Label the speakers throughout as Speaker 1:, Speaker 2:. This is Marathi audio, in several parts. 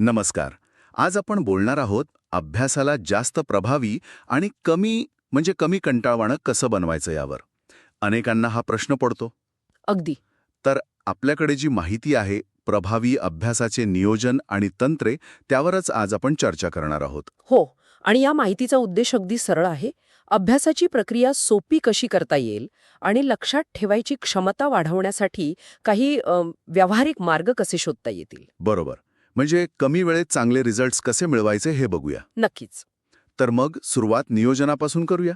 Speaker 1: नमस्कार. आज आपण बोलणार आहोत अभ्यासाला जास्त प्रभावी आणि कमी म्हणजे कमी कंटाळवाणं कसं बनवायचं यावर. अनेकांना हा प्रश्न पडतो.
Speaker 2: अगदी.
Speaker 1: तर आपल्याकडे जी माहिती आहे प्रभावी अभ्यासाचे नियोजन आणि तंत्रे त्यावरच आज आपण चर्चा करणार आहोत.
Speaker 2: हो आणि या माहितीचा उद्देश अगदी सरळ आहे. अभ्यासाची प्रक्रिया सोपी कशी करता येईल आणि लक्षात ठेवायची क्षमता वाढवण्यासाठी काही व्यावहारिक मार्ग कसे शोधता येतील?
Speaker 1: बरोबर. म्हणजे कमी वेळेत चांगले रिझल्ट्स कसे मिळवायचे हे बघूया.
Speaker 2: नक्कीच.
Speaker 1: तर मग सुरुवात नियोजनापासून करूया.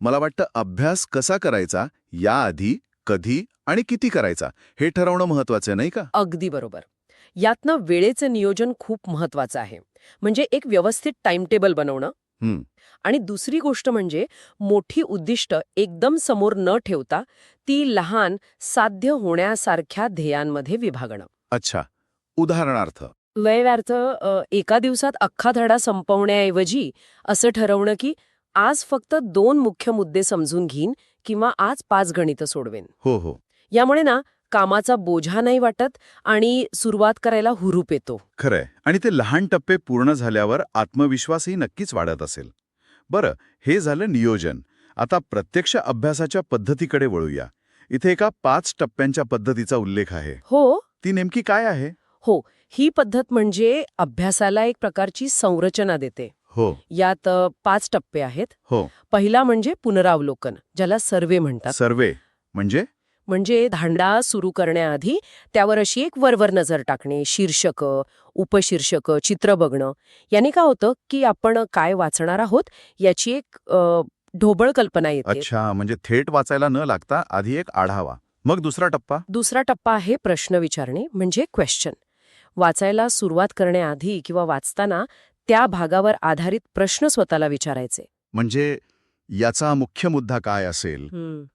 Speaker 1: मला वाटतं अभ्यास कसा करायचा याआधी कधी आणि किती करायचा हे ठरवणं महत्वाचं नाही का?
Speaker 2: अगदी बरोबर. यातनं वेळेचं नियोजन खूप महत्वाचं आहे. म्हणजे एक व्यवस्थित टाइमटेबल बनवणं.
Speaker 1: हं.
Speaker 2: आणि दुसरी गोष्ट म्हणजे मोठी उद्दिष्ट एकदम समोर न ठेवता ती लहान साध्य होण्यासारख्या ध्येयांमध्ये विभागणं.
Speaker 1: अच्छा. उदाहरणार्थ
Speaker 2: लयव्यार्थ अ, एका दिवसात अख्खा धडा संपवण्याऐवजी असं ठरवणं की आज फक्त दोन मुख्य मुद्दे समजून घेईन किंवा आज पाच गणितं सोडवेन.
Speaker 1: हो हो.
Speaker 2: यामुळे ना कामाचा बोझा नाही वाटत आणि सुरुवात करायला हुरूप येतो.
Speaker 1: खरंय. आणि ते लहान टप्पे पूर्ण झाल्यावर आत्मविश्वासही नक्कीच वाढत असेल. बरं हे झालं नियोजन. आता प्रत्यक्ष अभ्यासाच्या पद्धतीकडे वळूया. इथे एका पाच टप्प्यांच्या पद्धतीचा उल्लेख आहे.
Speaker 2: हो.
Speaker 1: ती नेमकी काय आहे?
Speaker 2: हो. ही पद्धत म्हणजे अभ्यासाला एक प्रकारची संरचना देते.
Speaker 1: हो.
Speaker 2: यात पाच टप्पे आहेत.
Speaker 1: हो.
Speaker 2: पहिला म्हणजे पुनरावलोकन ज्याला सर्वे म्हणतात.
Speaker 1: सर्वे म्हणजे?
Speaker 2: म्हणजे धांडा सुरू करण्याआधी त्यावर अशी एक वरवर नजर टाकणे शीर्षक उपशीर्षक चित्र बघणं. याने काय होतं की आपण काय वाचणार आहोत याची एक ढोबळ कल्पना येते.
Speaker 1: अच्छा म्हणजे थेट वाचायला न लागता आधी एक आढावा. मग दुसरा टप्पा?
Speaker 2: दुसरा टप्पा आहे प्रश्न विचारणे म्हणजे क्वेश्चन वाचायला सुरुवात करण्याआधी किंवा वाचताना त्या भागावर आधारित प्रश्न स्वतःला विचारायचे.
Speaker 1: म्हणजे याचा मुख्य मुद्दा काय असेल?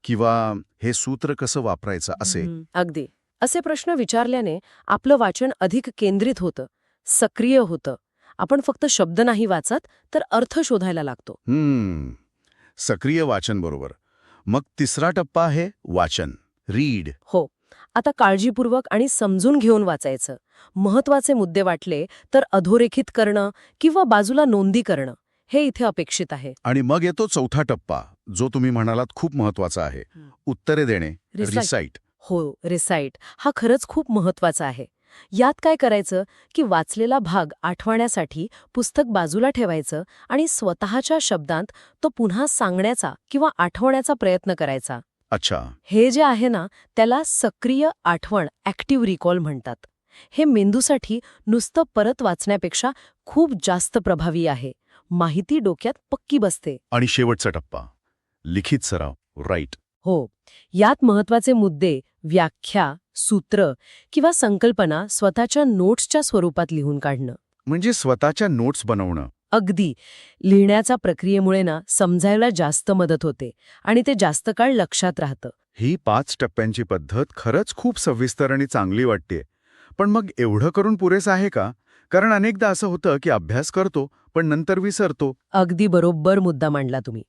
Speaker 1: किंवा हे सूत्र कसं वापरायचं असे?
Speaker 2: अगदी. असे प्रश्न विचारल्याने आपलं वाचन अधिक केंद्रित होतं सक्रिय होतं. आपण फक्त शब्द नाही वाचत तर अर्थ शोधायला लागतो.
Speaker 1: सक्रिय वाचन बरोबर. मग तिसरा टप्पा आहे वाचन रीड.
Speaker 2: हो. आता काळजीपूर्वक आणि समजून घेऊन वाचायचं. महत्त्वाचे मुद्दे वाटले तर अधोरेखित करणं किंवा बाजूला नोंदी करणं हे इथे अपेक्षित आहे.
Speaker 1: आणि मग येतो चौथा टप्पा जो तुम्ही म्हणालात खूप महत्त्वाचा आहे. उत्तरे देणे. रिसाईट
Speaker 2: हो रिसाईट हा खरंच खूप महत्त्वाचा आहे. यात काय करायचं की वाचलेला भाग आठवण्यासाठी पुस्तक बाजूला ठेवायचं आणि स्वतःच्या शब्दांत तो पुन्हा सांगण्याचा किंवा आठवण्याचा प्रयत्न करायचा.
Speaker 1: अच्छा.
Speaker 2: हे जे आहे ना त्याला सक्रिय आठवण ॲक्टिव्ह रिकॉल म्हणतात. हे मेंदूसाठी नुसतं परत वाचण्यापेक्षा खूप जास्त प्रभावी आहे. माहिती डोक्यात पक्की बसते.
Speaker 1: आणि शेवटचा टप्पा. लिखित सराव राईट
Speaker 2: हो. यात महत्त्वाचे मुद्दे व्याख्या सूत्र किंवा संकल्पना स्वतःच्या नोट्सच्या स्वरूपात लिहून काढणं.
Speaker 1: म्हणजे स्वतःच्या नोट्स बनवणं.
Speaker 2: अगदी लिहिण्याच्या प्रक्रियेमुळे ना समजायला जास्त मदत होते आणि ते जास्त काळ लक्षात राहतं.
Speaker 1: ही पाच टप्प्यांची पद्धत खरंच खूप सविस्तर आणि चांगली वाटते पण मग एवढं करून पुरेसं आहे का? कारण अनेकदा असं होतं की अभ्यास करतो पण नंतर विसरतो.
Speaker 2: अगदी बरोबर मुद्दा मांडला तुम्ही.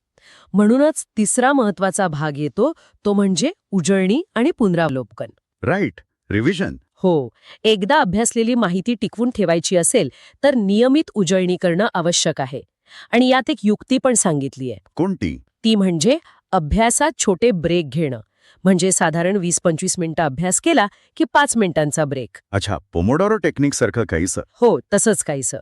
Speaker 2: म्हणूनच तिसरा महत्त्वाचा भाग येतो तो म्हणजे उजळणी आणि पुनरावलोकन.
Speaker 1: राईट. रिव्हिजन.
Speaker 2: हो एकदा अभ्यासलेली माहिती टिकवून ठेवायची असेल तर नियमित उजळणी करणं आवश्यक आहे. आणि यात एक युक्ती पण सांगितली आहे
Speaker 1: कोणती?
Speaker 2: ती म्हणजे अभ्यासात छोटे ब्रेक घेणं. म्हणजे साधारण वीस पंचवीस मिनिटं अभ्यास केला की पाच मिनिटांचा ब्रेक.
Speaker 1: अच्छा पोमोडोरो टेक्निक सारखं काहीसं?
Speaker 2: हो तसंच काहीसं.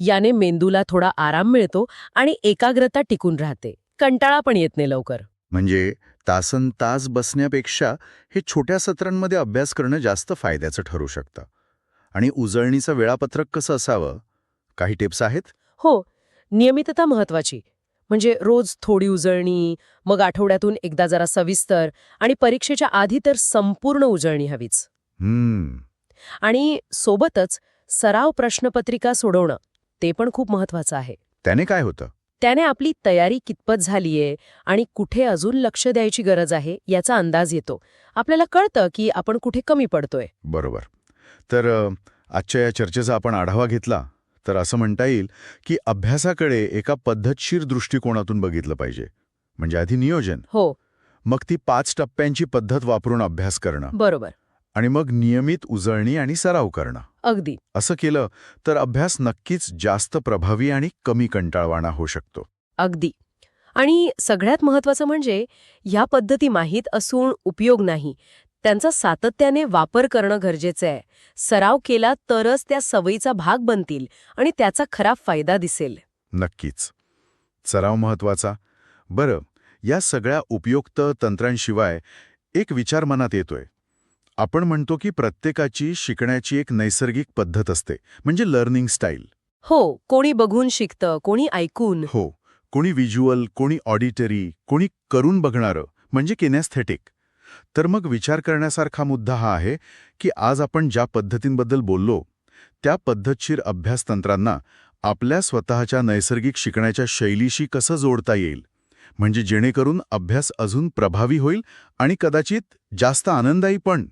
Speaker 2: याने मेंदूला थोडा आराम मिळतो आणि एकाग्रता टिकून राहते. कंटाळा पण येत नाही लवकर.
Speaker 1: म्हणजे तासन तास बसण्यापेक्षा हे छोट्या सत्रांमध्ये अभ्यास करणं जास्त फायद्याचं ठरू शकतं. आणि उजळणीचं वेळापत्रक कसं असावं? काही टिप्स आहेत?
Speaker 2: हो. नियमितता महत्वाची म्हणजे रोज थोडी उजळणी मग आठवड्यातून एकदा जरा सविस्तर आणि परीक्षेच्या आधी तर संपूर्ण उजळणी हवीच.
Speaker 1: हम्म.
Speaker 2: आणि सोबतच सराव प्रश्नपत्रिका सोडवणं ते पण खूप महत्वाचं आहे.
Speaker 1: त्याने काय होतं?
Speaker 2: त्याने आपली तयारी कितपत झालीये आणि कुठे अजून लक्ष द्यायची गरज आहे याचा अंदाज येतो. आपल्याला कळतं की आपण कुठे कमी पडतोय.
Speaker 1: बरोबर. तर आजच्या या चर्चेचा आपण आढावा घेतला तर असं म्हणता येईल की अभ्यासाकडे एका पद्धतशीर दृष्टिकोनातून बघितलं पाहिजे. म्हणजे आधी नियोजन.
Speaker 2: हो.
Speaker 1: मग ती पाच टप्प्यांची पद्धत वापरून अभ्यास करणं.
Speaker 2: बरोबर.
Speaker 1: आणि मग नियमित उजळणी आणि सराव करणं.
Speaker 2: अगदी.
Speaker 1: असं केलं तर अभ्यास नक्कीच जास्त प्रभावी आणि कमी कंटाळवाणा होऊ शकतो.
Speaker 2: अगदी. आणि सगळ्यात महत्वाचं म्हणजे ह्या पद्धती माहीत असून उपयोग नाही. त्यांचा सातत्याने वापर करणं गरजेचं आहे. सराव केला तरच त्या सवयीचा भाग बनतील आणि त्याचा खरा फायदा दिसेल.
Speaker 1: नक्कीच. सराव महत्त्वाचा बरं या सगळ्या उपयुक्त तंत्रांशिवाय एक विचार मनात येतोय. आपण म्हणतो की प्रत्येकाची शिकण्याची एक नैसर्गिक पद्धत असते म्हणजे लर्निंग स्टाईल.
Speaker 2: हो कोणी बघून शिकतं कोणी ऐकून.
Speaker 1: हो कोणी व्हिज्युअल कोणी ऑडिटरी कोणी करून बघणारं म्हणजे किनेस्थेटिक. तर मग विचार करण्यासारखा मुद्दा हा आहे की आज आपण ज्या पद्धतींबद्दल बोललो त्या पद्धतशीर अभ्यासतंत्रांना आपल्या स्वतःच्या नैसर्गिक शिकण्याच्या शैलीशी कसं जोडता येईल? म्हणजे जेणेकरून अभ्यास अजून प्रभावी होईल आणि कदाचित जास्त आनंदायी पण.